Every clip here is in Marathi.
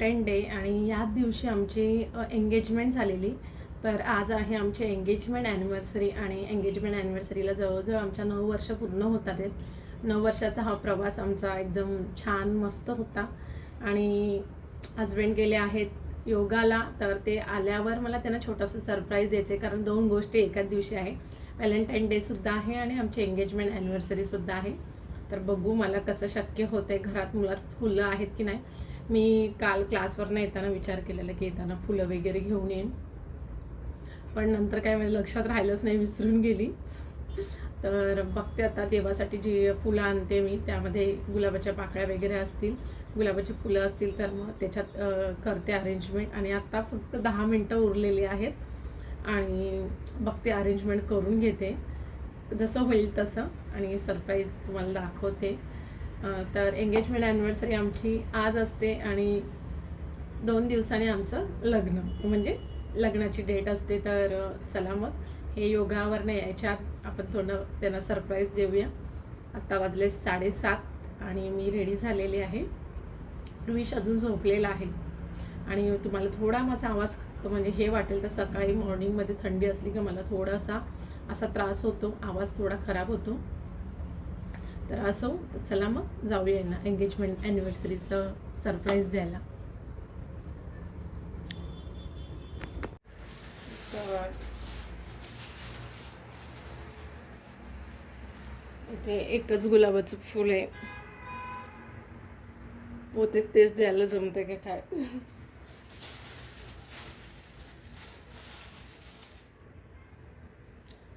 व्हॅलेंटाईन डे आणि याच दिवशी आमची एंगेजमेंट झालेली. तर आज आहे आमची एंगेजमेंट ॲनिव्हर्सरी आणि एंगेजमेंट ॲनिव्हर्सरीला जवळजवळ आमच्या नऊ वर्ष पूर्ण होतात आहेत. नऊ वर्षाचा हा प्रवास आमचा एकदम छान मस्त होता. आणि हजबंड गेले आहेत योगाला तर ते आल्यावर मला त्यांना छोटासा सरप्राईज द्यायचं आहे कारण दोन गोष्टी एकाच दिवशी आहे. व्हॅलेंटाईन डेसुद्धा आहे आणि आमची एंगेजमेंट ॲनिव्हर्सरीसुद्धा आहे. तर बघू मला कसं शक्य होतं आहे घरात मुलात फुलं आहेत की नाही. मी काल क्लासवरनं येताना विचार केलेला की येताना फुलं वगैरे घेऊन येईन. पण नंतर काय म्हणजे लक्षात राहिलंच नाही विसरून गेली. तर बघते आता देवासाठी जी फुलं आणते मी त्यामध्ये गुलाबाच्या पाकळ्या वगैरे असतील. गुलाबाची फुलं असतील तर मग त्याच्यात करते अरेंजमेंट आणि आत्ता फक्त दहा मिनटं उरलेली आहेत. आणि बघते अरेंजमेंट करून घेते. जसं होईल तसं आणि सरप्राईज तुम्हाला दाखवते. तर एंगेजमेंट ॲनिव्हर्सरी आमची आज असते आणि दोन दिवसांनी आमचं लग्न म्हणजे लग्नाची डेट असते. तर चला मग हे योगावर नाही यायच्या आत आपण थोडं त्यांना सरप्राईज देऊया. आत्ता वाजले साडेसात आणि मी रेडी झालेली आहे. रुईश अजून झोपलेला आहे. आणि तुम्हाला थोडा माझा आवाज म्हणजे हे वाटेल तर सकाळी मॉर्निंगमध्ये थंडी असली की मला थोडासा असा त्रास होतो आवाज थोडा खराब होतो. तर असो तर चला मग जाऊया ना एंगेजमेंट ॲनिव्हर्सरीचं सरप्राईज द्यायला. तर इथे एकच गुलाबाचं फुल आहे. होते तेच द्यायला जमतं की काय?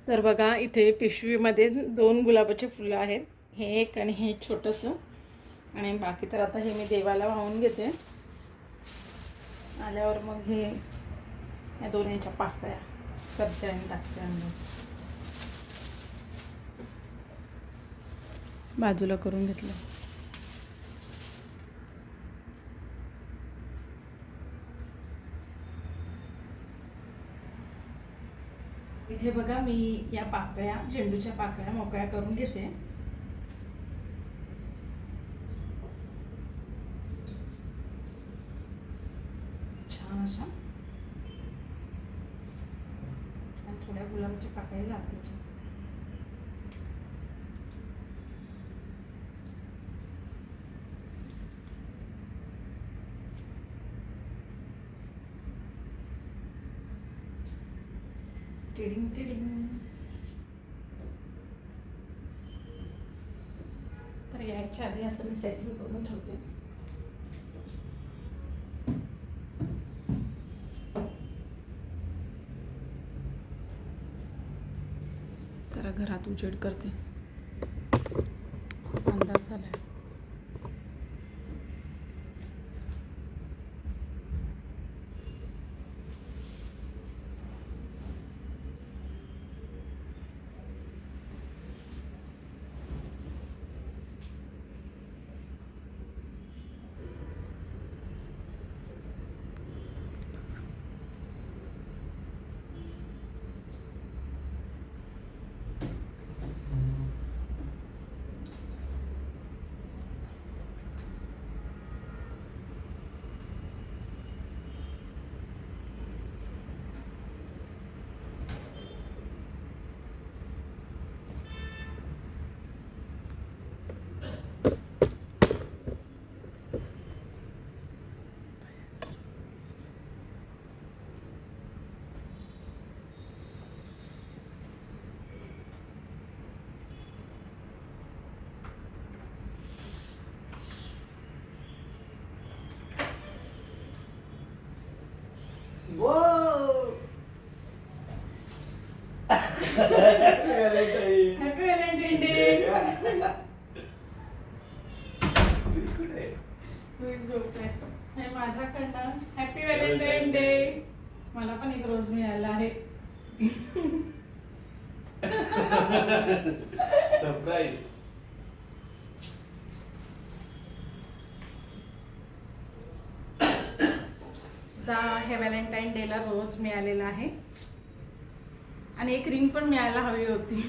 तर बघा इथे पिशवीमध्ये दोन गुलाबाचे फुलं आहेत. हे एक आणि हे छोटंसं. आणि बाकी तर आता हे मी देवाला वाहून घेते. आल्यावर मग हे या दोन्हीच्या पाकळ्या करते आणि टाकते आणि बाजूला करून घेतलं. इथे बघा मी या पाकळ्या झेंडूच्या पाकळ्या मोकळ्या करून घेते छान अशा आणि थोड्या गुलाबाच्या पाकळ्या घालते त्याच्यात. टिडिंग टिडिंग तर यायच्या आधी असं मी सेटिंग करून ठेवते. जरा घरात उजेड करते. खूप अंदाज झाला हॅपी व्हॅलेंटाईन डे? हे माझ्याकडनं हॅपी व्हॅलेंटाईन डे मला पण एक रोज मिळाला आहे. आता हे व्हॅलेंटाईन डेला रोज मिळालेला आहे आणि एक रिंग पण मिळायला हवी होती.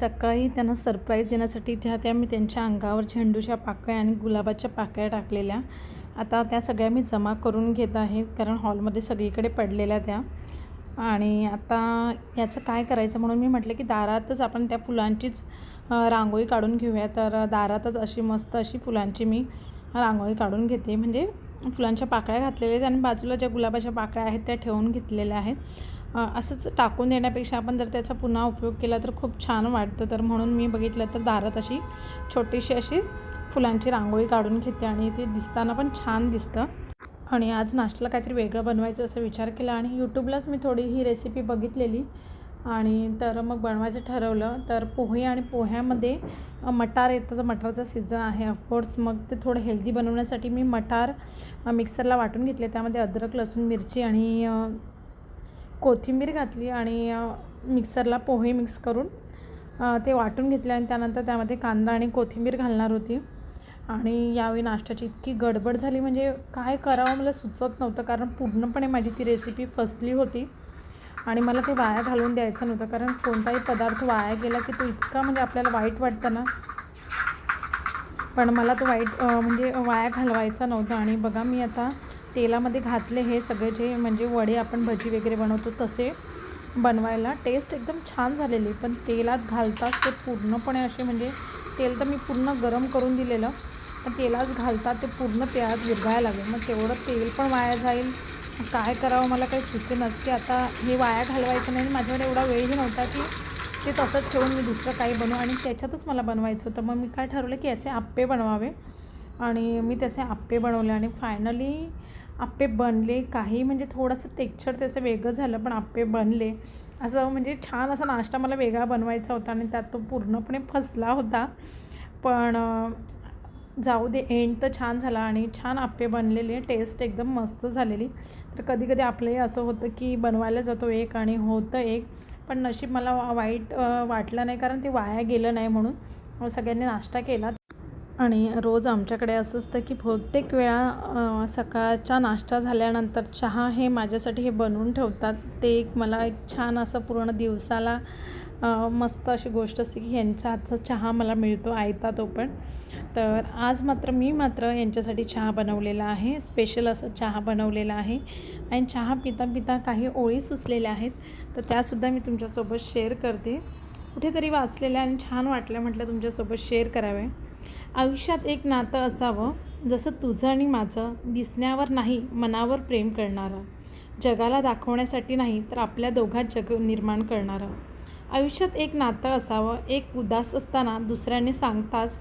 सकाळी त्यांना सरप्राईज देण्यासाठी ज्या त्या मी त्यांच्या अंगावर झेंडूच्या पाकळ्या आणि गुलाबाच्या पाकळ्या टाकलेल्या. आता त्या सगळ्या मी जमा करून घेत आहे कारण हॉलमध्ये सगळीकडे पडलेल्या त्या. आणि आता याचं काय करायचं म्हणून मी म्हटलं की दारातच आपण त्या फुलांचीच रांगोळी काढून घेऊया. तर दारातच अशी मस्त अशी फुलांची मी रांगोळी काढून घेते. म्हणजे फुलांच्या पाकळ्या घातलेल्या आहेत आणि बाजूला ज्या गुलाबाच्या पाकळ्या आहेत त्या ठेवून घेतलेल्या आहेत. असंच टाकून देण्यापेक्षा आपण जर त्याचा पुन्हा उपयोग केला तर खूप छान वाटतं. तर म्हणून मी बघितलं तर दारात अशी छोटीशी अशी फुलांची रांगोळी काढून घेते आणि ते दिसताना पण छान दिसतं. आणि आज नाश्त्याला काहीतरी वेगळं बनवायचं असं विचार केला आणि यूट्यूबलाच मी थोडी ही रेसिपी बघितलेली. आणि तर मग बनवायचं ठरवलं. तर पोहे आणि पोह्यामध्ये मटार येतं तर मटारचा सीझन आहे ऑफकोर्स मग ते थोडं हेल्दी बनवण्यासाठी मी मटार मिक्सरला वाटून घेतले. त्यामध्ये अद्रक लसूण मिरची आणि कोथिंबीर घातली आणि मिक्सरला पोहे मिक्स करून ते वाटून घेतले आणि त्यानंतर त्यामध्ये कांदा आणि कोथिंबीर घालणार होती. आणि यावेळी नाश्त्याची इतकी गडबड झाली म्हणजे काय करावं मला सुचत नव्हतं कारण पूर्णपणे माझी ती रेसिपी फसली होती. आणि मला ते वाया घालून द्यायचं नव्हतं कारण कोणताही पदार्थ वाया गेला की तो इतका म्हणजे आपल्याला वाईट वाटतं ना. पण मला तो वाईट म्हणजे वाया घालवायचा नव्हता. आणि बघा मी आता तेलामध्ये घातले हे सगळे जे म्हणजे वडे आपण भजी वगैरे बनवतो तसे बनवायला टेस्ट एकदम छान झालेली. पण तेलात घालताच ते पूर्णपणे असे म्हणजे तेल तर मी पूर्ण गरम करून दिलेलं. पण तेलात घालतात ते पूर्ण तेलात विरघायला लागेल. मग तेवढं तेल पण वाया जाईल. काय करावं मला काही सुचेनच की आता हे वाया घालवायचं नाही. आणि माझ्याकडे एवढा वेळही नव्हता की ते तसंच ठेवून मी दुसरं काही बनवू. आणि त्याच्यातच मला बनवायचं होतं. मग मी काय ठरवलं की याचे आप्पे बनवावे. आणि मी त्याचे आप्पे बनवले. आणि फायनली आप्पे बनले काही म्हणजे थोडंसं टेक्स्चर त्याचं वेगळं झालं पण आप्पे बनले. असं म्हणजे छान असा नाश्ता मला वेगळा बनवायचा होता आणि त्यात तो पूर्णपणे फसला होता. पण जाऊ दे एंड तर छान झाला आणि छान आप्पे बनलेले टेस्ट एकदम मस्त झालेली. तर कधी कधी आपलंही असं होतं की बनवायला जातो एक आणि होतं एक पण नशीब मला वा- वाईट वाटलं नाही कारण ते वाया गेलं नाही म्हणून. सगळ्यांनी नाश्ता केला. आणि रोज आमच्याकडे असं असतं की बहुतेक वेळा सकाळचा नाश्ता झाल्यानंतर चहा हे माझ्यासाठी हे बनवून ठेवतात. ते एक मला एक छान असं पूर्ण दिवसाला मस्त अशी गोष्ट असते की यांच्या हातचा चहा मला मिळतो आयता तो पण. तर आज मात्र मी मात्र यांच्यासाठी चहा बनवलेला आहे. स्पेशल असं चहा बनवलेला आहे. आणि चहा पिता पिता काही ओळी सुचलेल्या आहेत. तर त्यासुद्धा मी तुमच्यासोबत शेअर करते. कुठेतरी वाचलेल्या आणि छान वाटल्या म्हटलं तुमच्यासोबत शेअर करावे. आयुष्यात एक नातं असावं जसं तुझं आणि माझं दिसण्यावर नाही मनावर प्रेम करणारं. जगाला दाखवण्यासाठी नाही तर आपल्या दोघात जग निर्माण करणारं. आयुष्यात एक नातं असावं एक उदास असताना दुसऱ्याने सांगताच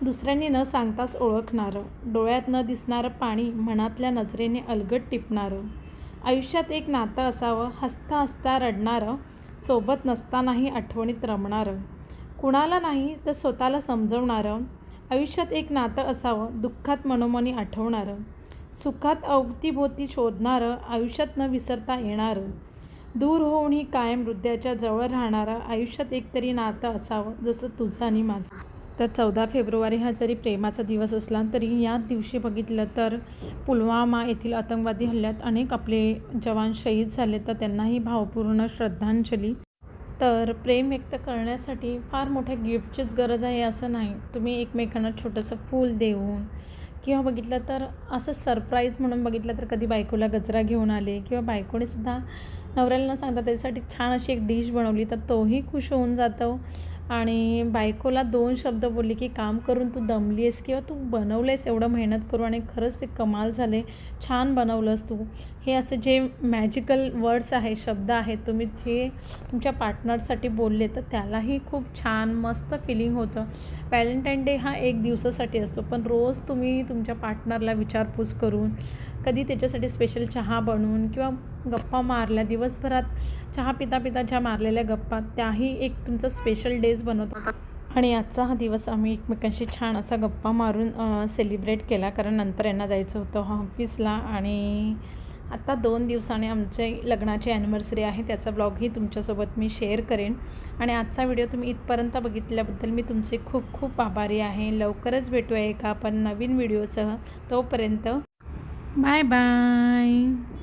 दुसऱ्यांनी न सांगताच ओळखणारं. डोळ्यात न दिसणारं पाणी मनातल्या नजरेने अलगट टिपणारं. आयुष्यात एक नातं असावं हसता हसता रडणारं सोबत नसतानाही आठवणीत रमणारं. कुणाला नाही तर स्वतःला समजवणारं. आयुष्यात एक नातं असावं दुःखात मनोमनी आठवणारं सुखात अवतीभोवती शोधणारं आयुष्यात न विसरता येणारं. दूर होऊनही कायम हृदयाच्या जवळ राहणारं आयुष्यात एकतरी नातं असावं जसं तुझं आणि माझं. तर चौदा फेब्रुवारी हा जरी प्रेमाचा दिवस असला तरी या दिवशी बघितलं तर पुलवामा येथील आतंकवादी हल्ल्यात अनेक आपले जवान शहीद झाले तर त्यांनाही भावपूर्ण श्रद्धांजली. तर प्रेम व्यक्त करण्यासाठी फार मोठ्या गिफ्टचीच गरज आहे असं नाही. तुम्ही एकमेकांना छोटंसं फूल देऊन किंवा बघितलं तर असं सरप्राईज म्हणून बघितलं तर कधी बायकोला गजरा घेऊन आले किंवा बायकोने नवऱ्याला न सांगता त्याच्यासाठी छान अशी एक डिश बनवली तर तोही खुश होऊन जातो. आणि बायकोला दोन शब्द बोलले की काम करून तू दमली आहेस किंवा तू बनवलं आहेस एवढं मेहनत करू आणि खरंच ते कमाल झाले छान बनवलंस तू. हे असे जे मॅजिकल वर्ड्स आहे शब्द आहेत तुम्ही जे तुमच्या पार्टनरसाठी बोलले तर त्यालाही खूप छान मस्त फिलिंग होतं. व्हॅलेंटाईन डे हा एक दिवसासाठी असतो पण रोज तुम्ही तुमच्या पार्टनरला विचारपूस करून कधी त्याच्यासाठी स्पेशल चहा बनवून किंवा गप्पा मारल्या दिवसभरात चहा पिता पिता ज्या मारलेल्या गप्पा त्याही एक तुमचा स्पेशल डेज बनवतो आणि आजचा हा दिवस आम्ही एकमेकांशी छान असा गप्पा मारून सेलिब्रेट केला. कारण नंतर यांना जायचं होतं ऑफिसला आणि आत्ता दोन दिवसाने आमचे लग्नाची ॲनिव्हर्सरी आहे. त्याचा ब्लॉगही तुमच्यासोबत मी शेअर करेन. आणि आजचा व्हिडिओ तुम्ही इथपर्यंत बघितल्याबद्दल मी तुमचे खूप खूप आभारी आहे. लवकरच भेटूया एका आपण नवीन व्हिडिओसह तोपर्यंत Bye-bye.